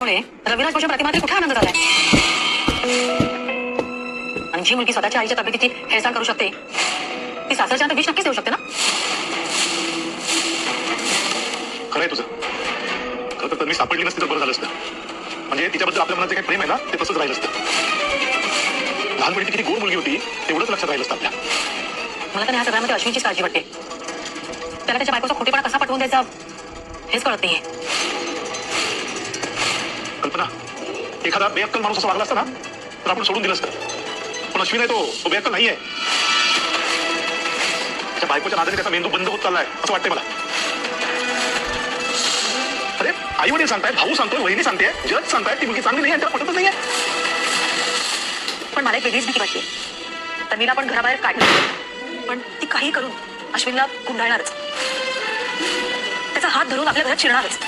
मुळे रविराज भूषण प्रतिमाते कुठे आनंद झालाय. आणि जी मुलगी स्वतःच्या आईच्या तब्येतीची हेळसांड करू शकते ती सासरच्या विष नक्कीच देऊ शकते ना? खरं आहे तुझं. खरं तर तन्वी सापडली नसती तर बरं झालं असतं. म्हणजे तिच्याबद्दल आपल्या मनात जे काही प्रेम आहे ना ते तसंच राहिलं असतं. लहानपणी ती किती गोड मुलगी होती तेवढंच लक्षात राहिलं असतं आपल्या. मला तर ह्या सगळ्यामध्ये अश्विनचीच काळजी वाटते. त्याला त्याच्या बायकोचा खोटेपणा कसा पटवून द्यायचा हेच कळत नाहीये. कल्पना. एखादा बेअक्कल माणूस असं वागला असता ना तर आपण सोडून दिलं असतं. पण अश्विन आहे तो तो बेअक्कल नाहीये. त्याच्या बायकोच्या नादाने त्याचा मेंदू बंद होत चाललाय असं वाटतंय मला. अरे आई वडील सांगताय भाऊ सांगतोय वहिनी सांगते जज सांगताय ती मुलगी चांगली नाही आणि त्याला पटतच नाहीये. पण मला एक वेगळीच भीती वाटते. तन्वीला आपण घराबाहेर काढणार पण ती काही करून अश्विनला गुंडाळणारच. त्याचा हात धरून आपल्या घरात शिरणारच.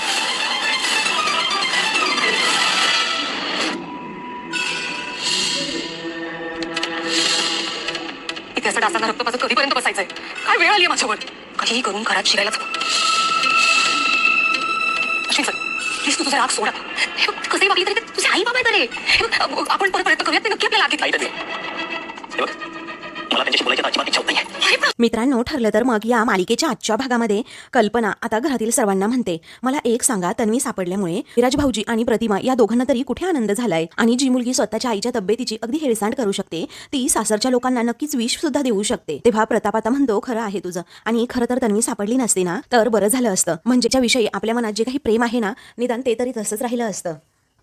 डासांना रक्त कधीपर्यंत बसायचंय? काय वेळ आली माझ्यावर? काहीही करून घरात शिरायलाच हवं अश्विन सर प्लीज तू तुझा राग सोडा. हे कसंही वागली तरी तुझे आई बाबा आहेत रे. हे आपण परत प्रयत्न करूयात ते नक्की आपल्याला आगीत काही तरी मला त्यांच्याशी बोलायची अजिबात इच्छा होत मित्रांनो ठरलं तर मग या मालिकेच्या आजच्या भागामध्ये कल्पना आता घरातील सर्वांना म्हणते. मला एक सांगा तन्वी सापडल्यामुळे विराज भाऊजी आणि प्रतिमा या दोघांना तरी कुठे आनंद झालाय? आणि जी मुलगी स्वतःच्या आईच्या तब्येतीची अगदी हेळसांड करू शकते ती सासरच्या लोकांना नक्कीच विष सुद्धा देऊ शकते. तेव्हा प्रताप आता म्हणतो खरं आहे तुझं. आणि खरं तर तन्वी सापडली नसती ना तर बरं झालं असतं. म्हणजे विषयी आपल्या मनात जे काही प्रेम आहे ना निदान ते तरी तसंच राहिलं असतं.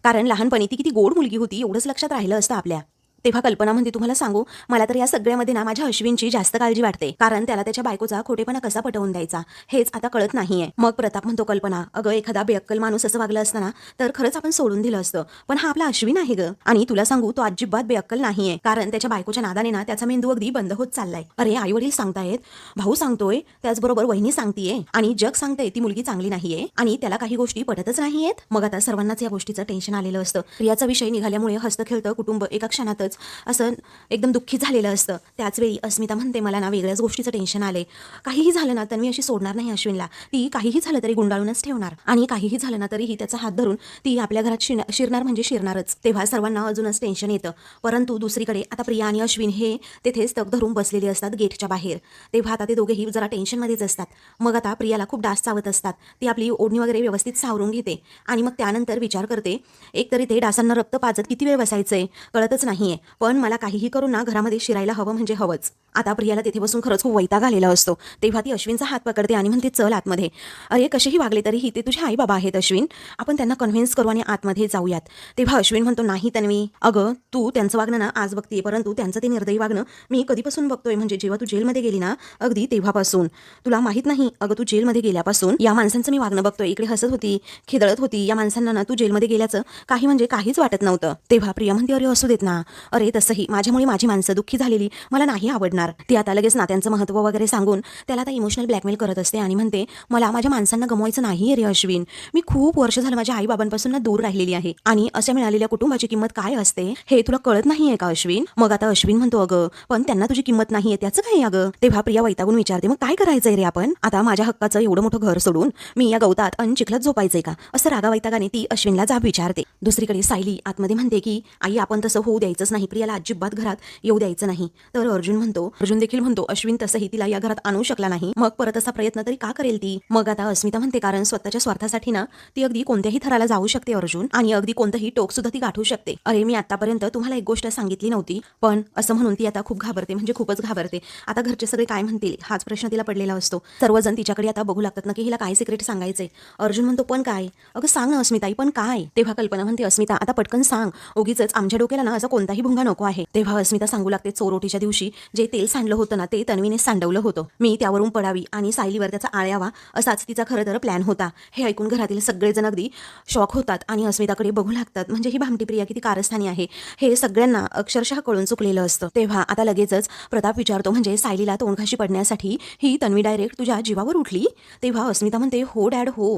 कारण लहानपणी ती किती गोड मुलगी होती एवढंच लक्षात राहिलं असतं आपल्या. तेव्हा कल्पना म्हणते तुम्हाला सांगू मला तर या सगळ्यामध्ये ना माझ्या अश्विनची जास्त काळजी वाटते. कारण त्याला त्याच्या बायकोचा खोटेपणा कसा पटवून द्यायचा हेच आता कळत नाहीये. मग प्रताप म्हणतो कल्पना अगं एखादा बेअक्कल माणूस असं वागलं असताना तर खरंच आपण सोडून दिलं असतं. पण हा आपला अश्विन आहे ग. आणि तुला सांगू तो अजिबात बेअक्कल नाहीये. कारण त्याच्या बायकोच्या नादाने ना त्याचा मेंदू अगदी बंद होत चाललाय. अरे आई वडील सांगतायत? भाऊ सांगतोय? त्याचबरोबर वहिनी सांगतीये? आणि जग सांगतंय ती मुलगी चांगली नाहीये? आणि त्याला काही गोष्टी पटतच नाहीयेत? मग आता सर्वांनाच या गोष्टीचं टेन्शन आलेलं असतं. प्रियाचा विषय निघाल्यामुळे हस्त खेळतं कुटुंब एका क्षणातच असं एकदम दुःखी झालेलं असतं. त्याचवेळी अस्मिता म्हणते मला ना वेगळ्याच गोष्टीचं टेन्शन आले काहीही झालं ना तर मी अशी सोडणार नाही अश्विनला. ती काहीही झालं तरी गुंडाळूनच ठेवणार. आणि काहीही झालं ना तरीही त्याचा हात धरून ती आपल्या घरात शिर शिरणार म्हणजे शिरणारच. तेव्हा सर्वांना अजूनच टेन्शन येतं. परंतु दुसरीकडे आता प्रिया आणि अश्विन हे तेथेच तग धरून बसलेले असतात गेटच्या बाहेर. तेव्हा आता ते दोघेही जरा टेन्शनमध्येच असतात. मग आता प्रियाला खूप डास चावत असतात. ती आपली ओढणी वगैरे व्यवस्थित सावरून घेते. आणि मग त्यानंतर विचार करते एकतरी ते डासांना रक्त पाजत किती वेळ बसायचंय? कळतच नाहीये. पण मला काहीही करून ना घरामध्ये शिरायला हवं म्हणजे हवंच. आता प्रियाला तिथे बसून खरंच खूप वैताग आलेला असतो. तेव्हा ती अश्विनचा हात पकडते आणि म्हणते चल आतमध्ये. अरे कसेही वागले तरीही ते तुझे आई बाबा आहेत अश्विन. आपण त्यांना कन्व्हिन्स करू आणि आतमध्ये जाऊयात. तेव्हा अश्विन म्हणतो नाही तन्वी. अगं तू त्यांचं वागणं ना आज बघते परंतु त्यांचं ते निर्दयी वागणं मी कधीपासून बघतोय. म्हणजे जेव्हा तू जेलमध्ये गेली ना अगदी तेव्हापासून. तुला माहीत नाही अगं तू जेलमध्ये गेल्यापासून या माणसांचं मी वागणं बघतोय. इकडे हसत होती खिदळत होती. या माणसांना ना तू जेलमध्ये गेल्याचं काही म्हणजे काहीच वाटत नव्हतं. तेव्हा प्रिया म्हणते अरे असू देत ना. अरे तसंही. माझ्यामुळे माझी माणसं दुःखी झालेली. मला नाही आवडणार. ती आता लगेच नात्यांचं महत्त्व वगैरे सांगून त्याला आता इमोशनल ब्लॅकमेल करत असते आणि म्हणते मला माझ्या माणसांना गमवायचं नाही रे अश्विन. मी खूप वर्ष झालं माझ्या आई बाबांपासून ना दूर राहिलेली आहे. आणि अशा मिळालेल्या कुटुंबाची किंमत काय असते? हे तुला कळत नाहीये का अश्विन? मग आता अश्विन म्हणतो अगं पण त्यांना तुझी किंमत नाहीये. त्याचं काय अगं? तेव्हा प्रिया वैतागून विचारते मग काय करायचंय रे आपण? आता माझ्या हक्काचं एवढं मोठं घर सोडून मी या गवतात अन चिखलत झोपायचंय का? असं रागा वैतागाने ती अश्विनला जाब विचारते. दुसरीकडे सायली आतमध्ये म्हणते की आई आपण तसं होऊ द्यायचंच नाही प्रियाला अजिबात घरात येऊ द्यायचं नाही. तर अर्जुन म्हणतो अर्जुन देखील म्हणतो अश्विन तसंही तिला या घरात आणू शकला नाही. मग परत असा प्रयत्न तरी का करेल ती? मग आता अस्मिता म्हणते कारण स्वतःच्या स्वार्थासाठी ना ती अगदी कोणत्याही थराला जाऊ शकते अर्जुन. आणि अगदी कोणतंही टोक सुद्धा ती गाठू शकते. अरे मी आतापर्यंत तुम्हाला एक गोष्ट सांगितली नव्हती. पण असं म्हणून ती आता खूप घाबरते म्हणजे खूपच घाबरते. आता घरचे सगळे काय म्हणतील? हाच प्रश्न तिला पडलेला असतो. सर्वजण तिच्याकडे आता बघू लागतात ना की हिला काय सिक्रेट सांगायचे अर्जुन म्हणतो पण काय? अगं सांग ना अस्मिताई पण काय? तेव्हा कल्पना म्हणते अस्मिता आता पटकन सांग. उगीच आमच्या डोक्याला ना असा कोणताही भुंगा नको आहे. तेव्हा अस्मिता सांगू लागते चोरोटीच्या दिवशी जे तेल सांडलं होतं ना ते तन्वीने सांडवलं होतं. मी त्यावरून पडावी आणि सायलीवर त्याचा आळ्यावा असाच तिचा खरं तर प्लॅन होता. हे ऐकून घरातील सगळेजण अगदी शॉक होतात आणि अस्मिताकडे बघू लागतात. म्हणजे ही भामटी प्रिया किती कारस्थानी आहे. हे सगळ्यांना अक्षरशः कळून चुकलेलं असतं. तेव्हा आता लगेचच प्रताप विचारतो म्हणजे सायलीला तोंडघाशी पडण्यासाठी ही तन्वी डायरेक्ट तुझ्या जीवावर उठली? तेव्हा अस्मिता म्हणते हो डॅड हो.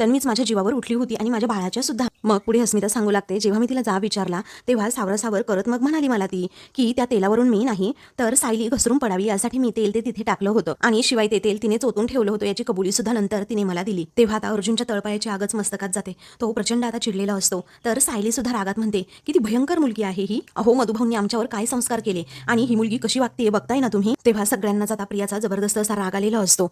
तन्वीच माझ्या जीवावर उठली होती आणि माझ्या बाळाच्या सुद्धा मग पुढे अस्मिता सांगू लागते जेव्हा मी तिला जा विचारला तेव्हा सावरासावर करत मग म्हणाली मला ती की त्या तेलावरून मी नाही तर सायली घसरून पडावी यासाठी मी तेल ते तिथे टाकलं होतं. आणि शिवाय ते तेल तिने चोतून ठेवलं होतं याची कबुली सुद्धा नंतर तिने मला दिली. तेव्हा आता अर्जुनच्या तळपायाची आगच मस्तकात जाते. तो प्रचंड आता चिडलेला असतो. तर सायली सुद्धा रागात म्हणते किती भयंकर मुलगी आहे ही. अहो मधुभाऊंनी आमच्यावर काय संस्कार केले? आणि ही मुलगी कशी वागते बघताय ना तुम्ही? तेव्हा सगळ्यांनाच आता प्रियाचा जबरदस्त असा राग आलेला असतो.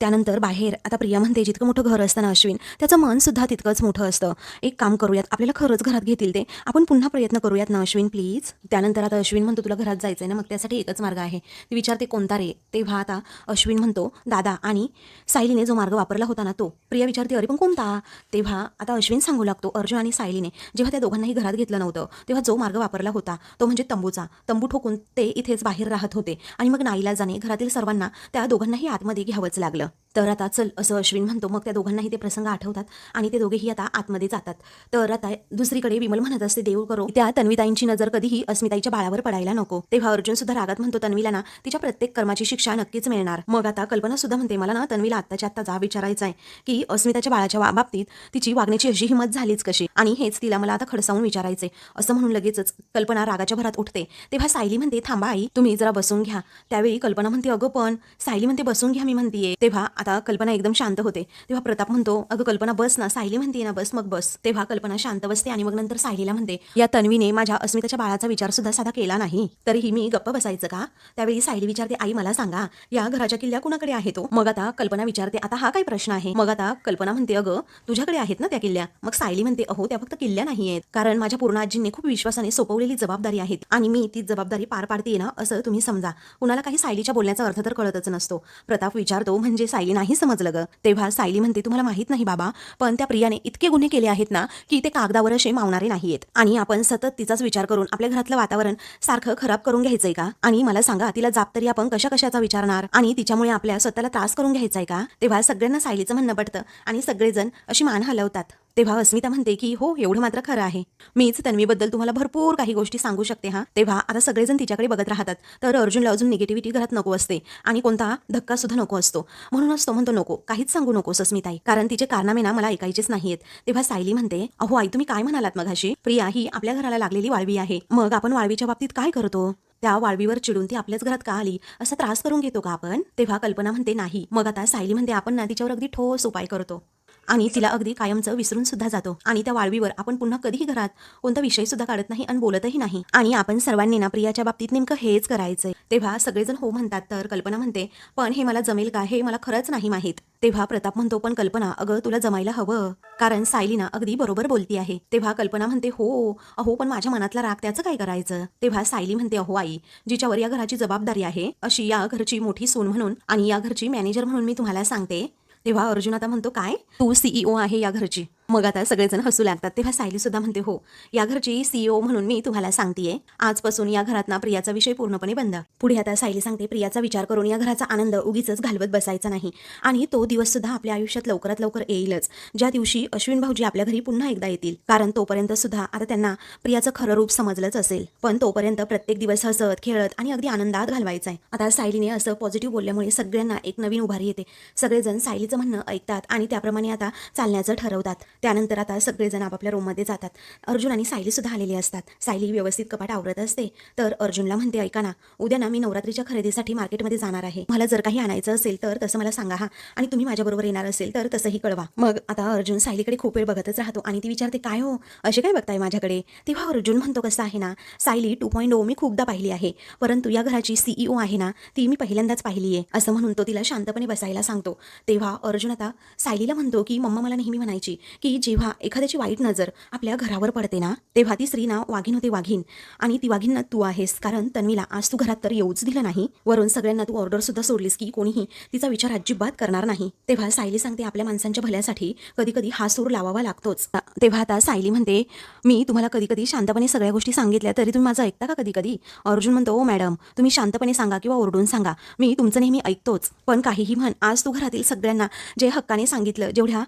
त्यानंतर बाहेर आता प्रिया म्हणते जितकं मोठं घर असतं ना अश्विन त्याचं मन सुद्धा तितकंच मोठं असतं. एक काम करूयात. आपल्याला खरंच घरात घेतील ते. आपण पुन्हा प्रयत्न करूयात ना अश्विन प्लीज त्यानंतर आता अश्विन म्हणतो तुला घरात जायचं आहे ना मग त्यासाठी एकच मार्ग आहे. ती विचारते कोणता रे? तेव्हा आता अश्विन म्हणतो दादा आणि सायलीने जो मार्ग वापरला होता ना तो. प्रिया विचारते अरे पण कोणता? तेव्हा आता अश्विन सांगू लागतो अर्जुन आणि सायलीने जेव्हा त्या दोघांनाही घरात घेतलं नव्हतं तेव्हा जो मार्ग वापरला होता तो म्हणजे तंबूचा. तंबू ठोकून ते इथेच बाहेर राहत होते आणि मग नाईला जाणे घरातील सर्वांना त्या दोघांनाही आतमध्ये घ्यावंच लागलं. तर आता चल असं अश्विन म्हणतो मग त्या दोघांनाही ते प्रसंग आठवतात आणि ते दोघेही आता आतमध्ये जातात. तर आता दुसरीकडे विमल म्हणत असते देव करो. त्या तन्वीताईंची नजर कधीही अस्मिताईच्या बाळावर पडायला नको. तेव्हा अर्जुन सुद्धा रागात म्हणतो तन्वीला ना तिच्या प्रत्येक कर्माची शिक्षा नक्कीच मिळणार. मग आता कल्पना सुद्धा म्हणते मला ना तन्वीला आत्ताच्या आत्ता जा विचारायचं आहे की अस्मिताच्या बाळाच्या बाबतीत तिची वागण्याची अशी हिंमत झालीच कशी? आणि हेच तिला मला आता खडसावून विचारायचे असं म्हणून लगेचच कल्पना रागाच्या भरात उठते. तेव्हा सायली म्हणते थांबा आई तुम्ही जरा बसून घ्या. त्यावेळी कल्पना म्हणते अगं पण सायली म्हणते बसून घ्या मी म्हणतेय. तेव्हा आता कल्पना एकदम शांत होते. तेव्हा प्रताप म्हणतो अगं कल्पना बस ना. सायली म्हणते ना बस मग बस. तेव्हा कल्पना शांत बसते आणि मग नंतर सायलीला म्हणते या तन्वीने माझ्या अस्मिताच्या बाळाचा विचार सुद्धा साधा केला नाही. तरीही मी गप्प बसायचं का? त्यावेळी सायली विचारते आई मला सांगा या घराच्या किल्ल्या कुणाकडे आहे तो? मग आता कल्पना विचारते आता हा काय प्रश्न आहे? मग आता कल्पना म्हणते अगं तुझ्याकडे आहेत ना त्या किल्ल्या? मग सायली म्हणते अहो त्या फक्त किल्ल्या नाही आहेत. कारण माझ्या पूर्ण आजींनी खूप विश्वासाने सोपवलेली जबाबदारी आहेत आणि मी ती जबाबदारी पार पाडते ना असं तुम्ही समजा. कुणाला काही सायलीच्या बोलण्याचा अर्थ तर कळतच नसतो. प्रताप विचारतो म्हणजे सायली नाही समजलं ग? तेव्हा सायली म्हणते तुम्हाला माहीत नाही बाबा पण त्या प्रियाने इतके गुन्हे केले आहेत ना की ते कागदावर असे मावणारे नाहीयेत. आणि आपण सतत तिचाच विचार करून आपल्या घरातलं वातावरण सारखं खराब करून घ्यायचंय का? आणि मला सांगा तिला जाप तरी आपण कशा कशाचा विचारणार? आणि तिच्यामुळे आपल्या स्वतःला त्रास करून घ्यायचाय का? तेव्हा सगळ्यांना सायलीचं म्हणणं पडतं आणि सगळेजण अशी मान हलवतात. तेव्हा अस्मिता म्हणते की हो एवढं मात्र खरं आहे. मीच तन्वीबद्दल तुम्हाला भरपूर काही गोष्टी सांगू शकते हा. तेव्हा आता सगळेजण तिच्याकडे बघत राहतात. तर अर्जुनला अजून निगेटिव्हिटी घरात नको असते आणि कोणता धक्का सुद्धा नको असतो. म्हणूनच तो म्हणतो नको काहीच सांगू नकोस अस्मिताई. कारण तिचे कारनामे ना मला ऐकायचेच नाहीयेत. तेव्हा सायली म्हणते अहो आई तुम्ही काय म्हणालात मघाशी? प्रिया ही आपल्या घराला लागलेली वाळवी आहे. मग आपण वाळवीच्या बाबतीत काय करतो? त्या वाळवीवर चिडून ती आपल्याच घरात का आली? असा त्रास करून घेतो का आपण? तेव्हा कल्पना म्हणते नाही. मग आता सायली म्हणते आपण ना तिच्यावर अगदी ठोस उपाय करतो. आणि तिला अगदी कायमचं विसरून सुद्धा जातो. आणि त्या वाळवीवर आपण पुन्हा कधीही घरात कोणता विषय सुद्धा काढत नाही आणि बोलतही नाही. आणि आपण सर्वांनी ना प्रियाच्या बाबतीत नेमकं हेच करायचंय. तेव्हा सगळेजण हो म्हणतात तर कल्पना म्हणते पण हे मला जमेल का? हे मला खरंच नाही माहीत. तेव्हा प्रताप म्हणतो पण कल्पना अगं तुला जमायला हवं. कारण सायलीना अगदी बरोबर बोलती आहे. तेव्हा कल्पना म्हणते हो अहो पण माझ्या मनातला राग त्याचं काय करायचं? तेव्हा सायली म्हणते अहो आई जिच्यावर या घराची जबाबदारी आहे अशी या घरची मोठी सून म्हणून आणि या घरची मॅनेजर म्हणून मी तुम्हाला सांगते तेव्हा अर्जुन आता म्हणतो काय? तू सीईओ आहे या घरची. मग आता सगळेजण हसू लागतात. तेव्हा सायली सुद्धा म्हणते हो या घरची सीईओ म्हणून मी तुम्हाला सांगतेय. आजपासून या घरात ना प्रियाचा विषय पूर्णपणे बंद. पुढे आता सायली सांगते प्रियाचा विचार करून या घराचा आनंद उगीच घालवत बसायचा नाही. आणि तो दिवस सुद्धा आपल्या आयुष्यात लवकरात लवकर येईलच. ज्या दिवशी अश्विन भाऊजी आपल्या घरी पुन्हा एकदा येतील. कारण तोपर्यंत सुद्धा आता त्यांना प्रियाचं खरं रूप समजलंच असेल. पण तोपर्यंत प्रत्येक दिवस हसत खेळत आणि अगदी आनंदात घालवायचा आहे. आता सायलीने असं पॉझिटिव्ह बोलल्यामुळे सगळ्यांना एक नवीन उभारी येते. सगळेजण सायलीचं म्हणणं ऐकतात आणि त्याप्रमाणे आता चालण्याचं ठरवतात. त्यानंतर आता सगळेजण आपापल्या रूममध्ये जातात. अर्जुन आणि सायलीसुद्धा आलेली असतात. सायली व्यवस्थित कपाट आवरत असते. तर अर्जुनला म्हणते ऐका ना उद्या ना मी नवरात्रीच्या खरेदीसाठी मार्केटमध्ये जाणार आहे. मला जर काही आणायचं असेल तर तसं मला सांगा हा. आणि तुम्ही माझ्याबरोबर येणार असेल तर तसंही कळवा. मग आता अर्जुन सायलीकडे खूप वेळ बघतच राहतो आणि ती विचारते काय हो? असे काय बघताय माझ्याकडे? तेव्हा अर्जुन म्हणतो कसं आहे ना सायली टू पॉईंट ओ मी खूपदा पाहिली आहे. परंतु या घराची सीईओ आहे ना ती मी पहिल्यांदाच पाहिली आहे. असं म्हणून तो तिला शांतपणे बसायला सांगतो. तेव्हा अर्जुन आता सायलीला म्हणतो की मम्मा मला नेहमी म्हणायची की की जेव्हा एखाद्याची वाईट नजर आपल्या घरावर पडते ना तेव्हा ती स्त्री ना वाघीण होते वाघीण. आणि ती वाघीन ना तू आहेस कारण तन्वीला आज तू घरात तर येऊच दिलं नाही. वरून सगळ्यांना तू ऑर्डर सुद्धा सोडलीस की कोणीही तिचा विचार अजिबात करणार नाही. तेव्हा सायली सांगते आपल्या माणसांच्या भल्यासाठी कधी कधी हा सूर लावावा लागतोच. तेव्हा आता सायली म्हणते मी तुम्हाला कधी कधी शांतपणे सगळ्या गोष्टी सांगितल्या तरी तुम्ही माझं ऐकता का कधी कधी अर्जुन म्हणतो ओ मॅडम तुम्ही शांतपणे सांगा किंवा ओरडून सांगा. मी तुमचं नेहमी ऐकतोच. पण काहीही म्हण आज तू घरातील सगळ्यांना जे हक्काने सांगितलं जेवढ्या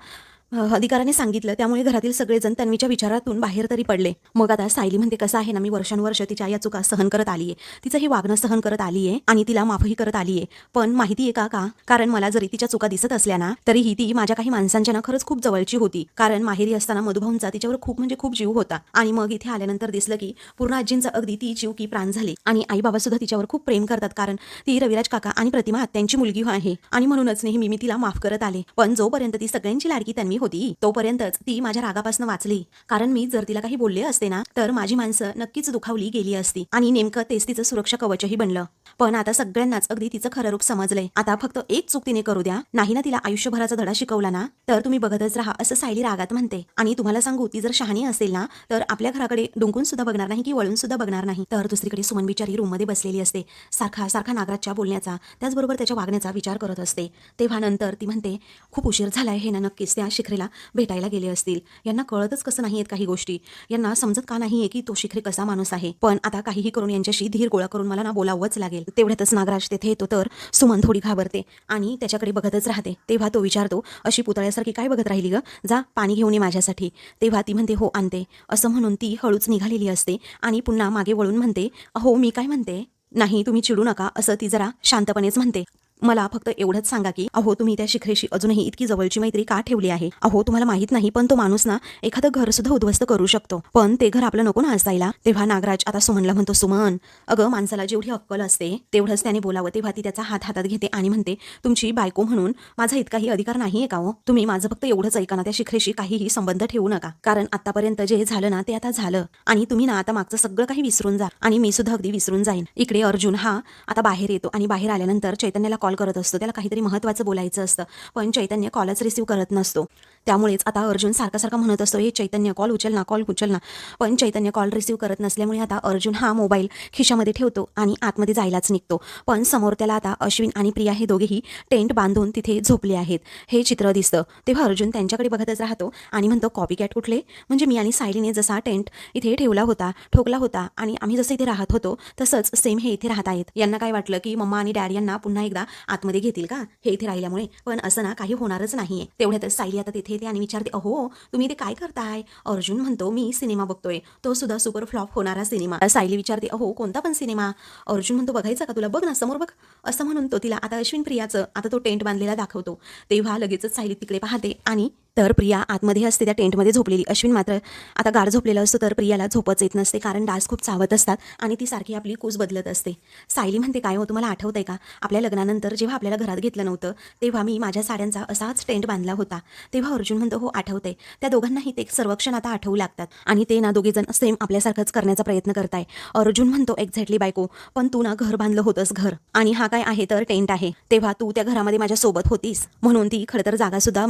अधिकाराने सांगितलं. त्यामुळे घरातील सगळेजण तन्वीच्या विचारातून बाहेर तरी पडले. मग आता सायली म्हणते कसं आहे ना मी वर्षानुवर्ष तिच्या या चुका सहन करत आलीये. तिचं हे वागणं सहन करत आलीये आणि तिला माफही करत आलीये. पण माहिती आहे का का? कारण मला जरी तिच्या चुका दिसत असल्या ना तरीही ती माझ्या काही माणसांच्या ना खरंच खूप जवळची होती. कारण माहेरी असताना मधुभाऊंचा तिच्यावर खूप म्हणजे खूप जीव होता. आणि मग इथे आल्यानंतर दिसलं की पूर्ण आजींचा अगदी ती जीव की प्राण झाली. आणि आई बाबा सुद्धा तिच्यावर खूप प्रेम करतात. कारण ती रविराज काका आणि प्रतिमा आत्यांची मुलगी आहे. आणि म्हणूनच नेहमी मी तिला माफ करत आले. पण जोपर्यंत ती सगळ्यांची लाडकी त्यांनी होती. तोपर्यंतच ती माझ्या रागापासून वाचली. कारण मी जर तिला काही बोलले असते ना तर माझी माणसं नक्कीच दुखावली गेली असती. आणि नेमकं तेच तिचं सुरक्षा कवचही बनलं. पण आता सगळ्यांनाच अगदी तिचं खरं रूप समजलंय. आता फक्त एक चूक तिने करू द्या. नाही ना तिला आयुष्यभराचा धडा शिकवला ना तर तुम्ही बघतच राहा असं सायली रागात म्हणते. आणि तुम्हाला सांगू ती जर शहाणी असेल ना तर आपल्या घराकडे डुंकून सुद्धा बघणार नाही की वळून सुद्धा बघणार नाही. तर दुसरीकडे सुमन बिचारी रूममध्ये बसलेली असते. सारखा सारखा नागराजच्या बोलण्याचा त्याचबरोबर त्याच्या वागण्याचा विचार करत असते. तेव्हा नंतर ती म्हणते खूप उशीर झालाय हे ना नक्कीच त्या शिखरेला भेटायला गेले असतील. यांना कळतच कसं नाही आहेत काही गोष्टी. यांना समजत का नाहीये की तो शिखरे कसा माणूस आहे? पण आता काहीही करून यांच्याशी धीर गोळा करून मला ना बोलावंच लागेल. तेवढ्यातच नागराज तेथे येतो तर सुमन थोडी घाबरते आणि त्याच्याकडे बघतच राहते. तेव्हा तो विचारतो अशी पुतळ्यासारखी काय बघत राहिली ग? जा पाणी घेऊन ये माझ्यासाठी. तेव्हा ती म्हणते हो आणते. असं म्हणून ती हळूच निघालेली असते आणि पुन्हा मागे वळून म्हणते हो मी काय म्हणते? नाही तुम्ही चिडू नका. असं ती जरा शांतपणेच म्हणते. मला फक्त एवढंच सांगा की अहो तुम्ही त्या शिखरेशी अजूनही इतकी जवळची मैत्री का ठेवली आहे? अहो तुम्हाला माहीत नाही पण तो माणूस ना एखादं घर सुद्धा उद्ध्वस्त करू शकतो. पण ते घर आपलं नको ना असायला तेव्हा नागराज आता सुमनला म्हणतो सुमन अगं माणसाला जेवढी अक्कल असते तेवढंच त्याने बोलावं. तेव्हा ती त्याचा हात हातात घेते आणि म्हणते तुमची बायको म्हणून माझा इतकाही अधिकार नाहीये का हो? तुम्ही माझं फक्त एवढंच ऐका ना त्या शिखरेशी काहीही संबंध ठेवू नका. कारण आतापर्यंत जे झालं ना ते आता झालं. आणि तुम्ही ना आता मागचं सगळं काही विसरून जा. आणि मी सुद्धा अगदी विसरून जाईन. इकडे अर्जुन हा आता बाहेर येतो आणि बाहेर आल्यानंतर चैतन्याला कॉल करत असतो. त्याला काहीतरी महत्त्वाचं बोलायचं असतं. पण चैतन्य कॉलच रिसीव्ह करत नसतो. त्यामुळेच आता अर्जुन सारखा सारखा म्हणत असतो हे चैतन्य कॉल उचल ना कॉल उचल ना. पण चैतन्य कॉल रिसीव्ह करत नसल्यामुळे आता अर्जुन हा मोबाईल खिशामध्ये ठेवतो आणि आतमध्ये जायलाच निघतो. पण समोर त्याला आता अश्विन आणि प्रिया हे दोघेही टेंट बांधून तिथे झोपले आहेत. हे चित्र दिसतं. तेव्हा अर्जुन त्यांच्याकडे बघतच राहतो आणि म्हणतो कॉपी कॅट कुठले? म्हणजे मी आणि सायलीने जसा टेंट इथे ठेवला होता ठोकला होता आणि आम्ही जसं इथे राहत होतो तसंच सेम हे इथे राहत आहेत. यांना काय वाटलं की मम्मा आणि डॅड यांना पुन्हा एकदा आतमध्ये घेतील का? हे इथे राहिल्यामुळे. पण असं ना काही होणारच नाहीये. तेवढ्यातच सायली आता तिथे येते आणि विचारते अहो तुम्ही ते काय करताय? अर्जुन म्हणतो मी सिनेमा बघतोय. तो सुद्धा सुपर फ्लॉप होणारा सिनेमा सायली विचारते अहो कोणता पण सिनेमा अर्जुन म्हणतो बघायचा का तुला? बघ ना समोर बघ. असं म्हणून तो तिला आता अश्विन प्रियाचं आता तो टेंट बांधलेला दाखवतो. तेव्हा लगेचच सायली तिकडे पाहते आणि तर प्रिया आतमध्ये असते त्या टेंटमध्ये झोपलेली. अश्विन मात्र आता गार झोपलेला असतो तर प्रियाला झोपच येत नसते कारण डास खूप चावत असतात आणि ती सारखी आपली कूस बदलत असते. सायली म्हणते काय हो तुम्हाला आठवतंय का? आपल्या लग्नानंतर जेव्हा आपल्याला घरात घेतलं नव्हतं तेव्हा मी माझ्या साड्यांचा असाच टेंट बांधला होता. तेव्हा अर्जुन म्हणतो हो आठवते त्या दोघांनाही ते सर्वक्षण आता आठवू लागतात आणि ते ना दोघेजण सेम आपल्यासारखंच करण्याचा प्रयत्न करताय. अर्जुन म्हणतो एक्झॅक्टली बायको. पण तू ना घर बांधलं होतंस घर आणि हा काय आहे तर टेंट आहे. तेव्हा तू त्या घरामध्ये माझ्या सोबत होतीस. म्हणून ती खरं तर जागा सुद्धा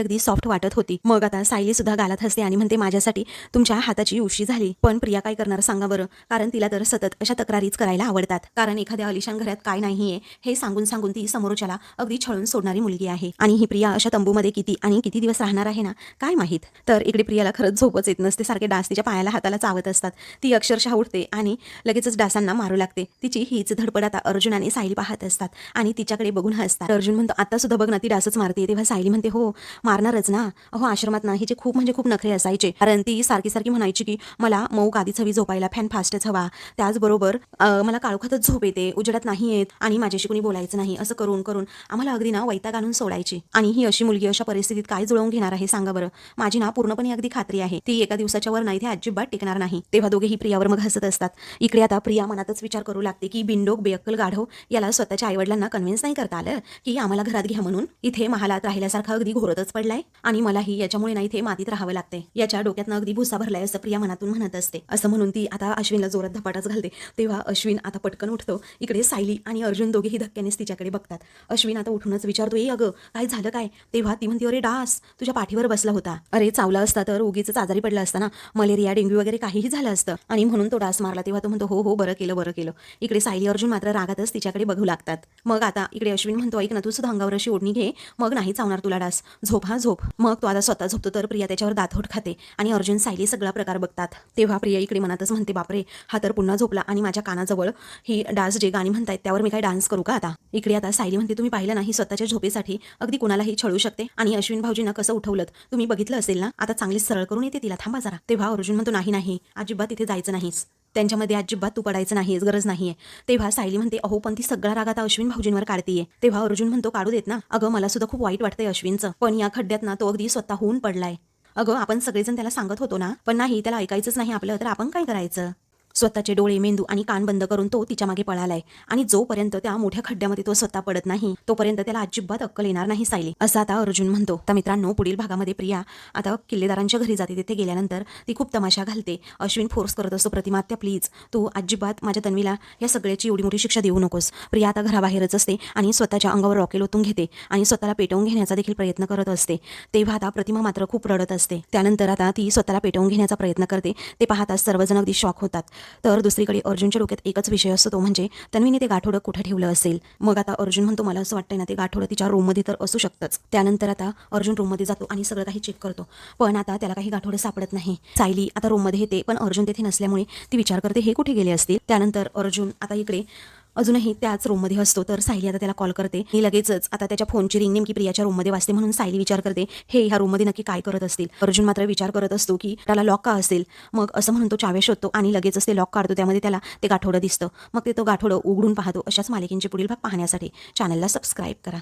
अगदी सॉफ्ट वाटत होती. मग आता सायली सुद्धा गालात हसते आणि म्हणते माझ्यासाठी तुमच्या हाताची उशी झाली. पण प्रिया काय करणार सांगा बरं. कारण तिला तर सतत अशा तक्रारीच करायला आवडतात. कारण एखाद्या अलिशान घरात काय नाहीये हे सांगून सांगून ती समोरच्याला अगदी छळून सोडणारी मुलगी आहे. आणि ही प्रिया अशा तंबूमध्ये किती आणि किती दिवस राहणार आहे ना? काय माहीत? तर इकडे प्रियाला खरंच झोपच येत नसते. सारखे डास तिच्या पायाला हाताला चावत असतात. ती अक्षरशः उठते आणि लगेचच डासांना मारू लागते. तिची हीच धडपड आता अर्जुन आणि सायली पाहत असतात आणि तिच्याकडे बघून हसतात. अर्जुन म्हणतो आता सुद्धा बघ ना ती डासच मारते तेव्हा सायली म्हणते हो मारणारच ना? अहो आश्रमात ना हिचे खूप म्हणजे खूप नखरे असायचे. कारण ती सारखी सारखी म्हणायची की मला मऊ गादीच हवी झोपायला फॅन फास्टच हवा. त्याचबरोबर अं, मला काळोखातच झोप येते. उजेडात नाही येत आणि माझ्याशी कुणी बोलायचं नाही. असं करून करून आम्हाला अगदी ना वैताग आणून सोडायची. आणि ही अशी मुलगी अशा परिस्थितीत काय जुळवून घेणार आहे सांगा बरं? माझी ना पूर्णपणे अगदी खात्री आहे. ती एका दिवसाच्या वर नाही ते अजिबात टिकणार नाही. तेव्हा दोघेही प्रियावर मग हसत असतात. इकडे आता प्रिया मनातच विचार करू लागते की बिंडोक बेअक्कल गाढव याला स्वतःच्या आईवडिलांना कन्व्हिन्स नाही करता आलं की आम्हाला घरात घ्या म्हणून? इथे महालात राहिल्यासारखा अगदी घोरतच पडलाय? आणि मलाही याच्यामुळे नाही इथे मातीत राहावं लागते याच्या डोक्यातनं अगदी भुसा भरलाय असं प्रिया मनातून म्हणत असते. असं म्हणून ती आता अश्विनला जोरात धपाटाच घालते. तेव्हा अश्विन आता पटकन उठतो. इकडे सायली आणि अर्जुन दोघेही धक्क्यानेच तिच्याकडे बघतात. अश्विन आता उठूनच विचारतो ए अगं काय झालं काय? तेव्हा ती म्हणते अरे डास तुझ्या पाठीवर बसला होता. अरे चावला असता तर उगीच आजारी पडला असता ना. मलेरिया डेंग्यू वगैरे काहीही झालं असतं. आणि म्हणून तो डास मारला. तेव्हा तो म्हणतो हो हो बरं केलं बरं केलं. इकडे सायली अर्जुन मात्र रागातच तिच्याकडे बघू लागतात. मग आता इकडे अश्विन म्हणतो ऐक ना तू सुद्धा अंगावर अशी ओढणी घे. मग नाही चावणार तुला डास. झोप हा झोप. झोप. मग तो आता स्वतः झोपतो तर प्रिया त्याच्यावर दातहोट खाते आणि अर्जुन सायली सगळा प्रकार बघतात. तेव्हा प्रिया इकडे मनातच म्हणते बापरे हा तर पुन्हा झोपला आणि माझ्या कानाजवळ ही डान्स जे गाणी म्हणतायत त्यावर मी काय डान्स करू का आता? इकडे आता सायली म्हणते तुम्ही पाहिलं नाही स्वतःच्या झोपेसाठी अगदी कुणालाही छळू शकते आणि अश्विन भाऊजींना कसं उठवलं? तुम्ही बघितलं असेल ना? आता चांगलीच सरळ करून येते तिला थांबा जरा. तेव्हा अर्जुन म्हणतो नाही नाही अजिबात तिथे जायचं नाहीस. त्यांच्यामध्ये अजिबात तू पडायचं नाही गरज नाहीये. तेव्हा सायली म्हणते अहो पण ती सगळा राग आता अश्विन भाऊजींवर काढतीये. तेव्हा अर्जुन म्हणतो काढू देत ना. अगं मला सुद्धा खूप वाईट वाटतंय अश्विनचं पण या खड्ड्यात ना तो अगदी स्वतःहून पडलाय. अगं आपण सगळेजण त्याला सांगत होतो ना पण नाही त्याला ऐकायचंच नाही आपलं तर आपण काय करायचं? स्वतःचे डोळे मेंदू आणि कान बंद करून तो तिच्यामागे पळालाय. आणि जोपर्यंत त्या मोठ्या खड्ड्यामध्ये तो स्वतः पडत नाही तोपर्यंत त्याला अजिबात अक्कल येणार नाही सायली. असं आता अर्जुन म्हणतो. तर मित्रांनो पुढील भागामध्ये प्रिया आता किल्लेदारांच्या घरी जाते. तिथे गेल्यानंतर ती खूप तमाशा घालते. अश्विन फोर्स करत असतो प्रतिमा त्या प्लीज तू अजिबात माझ्या तन्वीला या सगळ्याची एवढी मोठी शिक्षा देऊ नकोस. प्रिया आता घराबाहेरच असते आणि स्वतःच्या अंगावर रॉकेल ओतून घेते आणि स्वतःला पेटवून घेण्याचा देखील प्रयत्न करत असते. तेव्हा आता प्रतिमा मात्र खूप रडत असते. त्यानंतर आता ती स्वतःला पेटवून घेण्याचा प्रयत्न करते. ते पाहताच सर्वजण अगदी शॉक होतात. तर दुसरीकडे अर्जुनच्या डोक्यात एकच विषय असतो तो म्हणजे तन्वीने ते गाठोडं कुठं ठेवलं असेल? मग आता अर्जुन म्हणतो मला असं वाटतंय ना ते गाठोडं तिच्या रूममध्ये तर असू शकतंच. त्यानंतर आता अर्जुन रूममध्ये जातो आणि सगळं काही चेक करतो. पण आता त्याला काही गाठोडं सापडत नाही. सायली आता रूममध्ये येते पण अर्जुन तेथे नसल्यामुळे ती विचार करते हे कुठे गेले असतील? त्यानंतर अर्जुन आता इकडे अजूनही त्याच रूममध्ये असतो. तर सायली आता त्याला कॉल करते. आणि लगेचच आता त्याच्या फोनची रिंग नेमकी प्रियाच्या रूममध्ये वाजते म्हणून सायली विचार करते हे ह्या रूममध्ये नक्की काय करत असतील? अर्जुन मात्र विचार करत असतो की त्याला लॉक का असेल? मग असं म्हणून तो चावे शोधतो आणि लगेचच ते लॉक काढतो. त्यामध्ये त्याला ते गाठोडं दिसतं. मग ते तो गाठोडं उघडून पाहतो अशाच मालिकेंचे पुढील भाग पाहण्यासाठी. चॅनलला सबस्क्राईब करा.